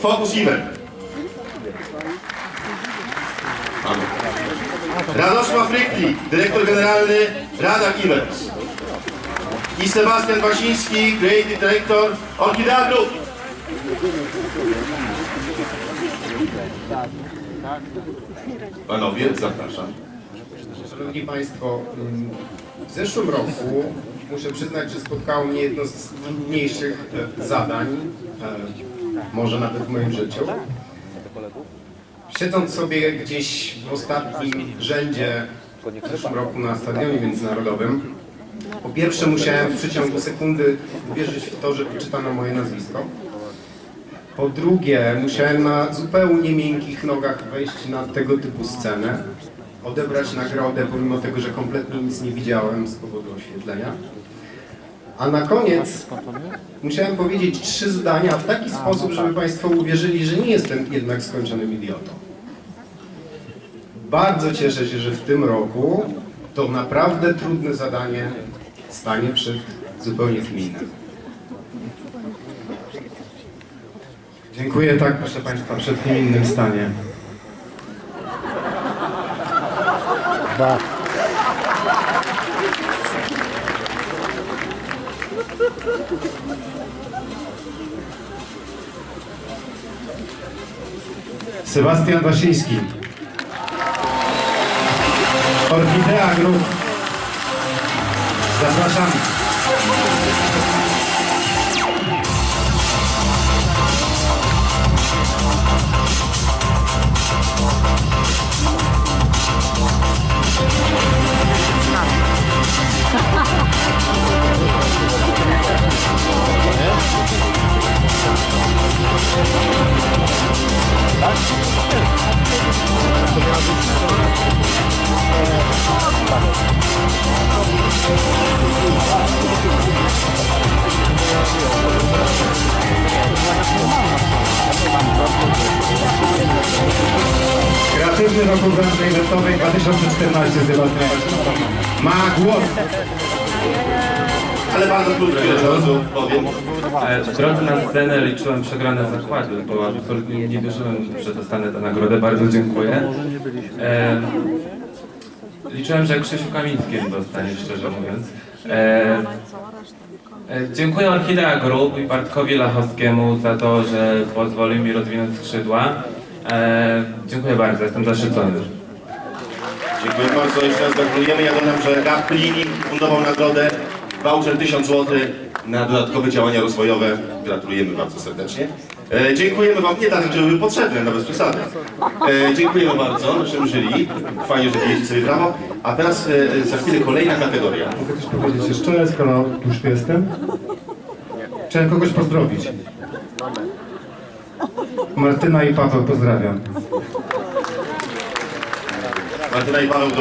Focus Event. Mamy. Radosław Rykli, dyrektor generalny Rada Events. I Sebastian Wasiński, creative director Orchidea Group. Panowie, zapraszam. Szanowni Państwo, ym, w zeszłym roku muszę przyznać, że spotkało mnie jedno z trudniejszych e, zadań, e, może nawet w moim życiu. Siedząc sobie gdzieś w ostatnim rzędzie w zeszłym roku na stadionie międzynarodowym, po pierwsze musiałem w przeciągu sekundy uwierzyć w to, że wyczytano moje nazwisko. Po drugie, musiałem na zupełnie miękkich nogach wejść na tego typu scenę, odebrać nagrodę, pomimo tego, że kompletnie nic nie widziałem z powodu oświetlenia. A na koniec musiałem powiedzieć trzy zdania w taki sposób, żeby Państwo uwierzyli, że nie jestem jednak skończonym idiotą. Bardzo cieszę się, że w tym roku to naprawdę trudne zadanie stanie przed zupełnie kim innym. Dziękuję, tak proszę Państwa, przed kim innym stanie. Sebastian Waszyński. Orchidea Group. Zapraszam. 7 roku Granżnej Rzeczowej 2014 z Dywatnej. Ma głos. Ale bardzo krótko od powiem. E, w na scenę liczyłem przegrane zakłady, bo absolutnie nie wierzyłem, że dostanę tę nagrodę. Bardzo dziękuję. E, liczyłem, że Krzysiu Kamińskim dostanie, szczerze mówiąc. E, e Dziękuję Orchidea Group i Bartkowi Lachowskiemu za to, że pozwolił mi rozwinąć skrzydła. E, dziękuję bardzo, jestem zaszczycony. Dziękuję bardzo, jeszcze raz gratulujemy. Ja dodam, że Gap Cleaning fundował nagrodę voucher 1000 zł na dodatkowe działania rozwojowe. Gratulujemy bardzo serdecznie. E, dziękujemy Wam, nie tak, żeby były potrzebne, nawet przesady. E, dziękujemy bardzo naszym jury. Fajnie, że pijecie sobie brawo. A teraz e, za chwilę kolejna kategoria. Mogę coś powiedzieć jeszcze, skoro już tu jestem? Chciałem kogoś pozdrowić. Martyna i Paweł pozdrawiam. Martyna i Paweł do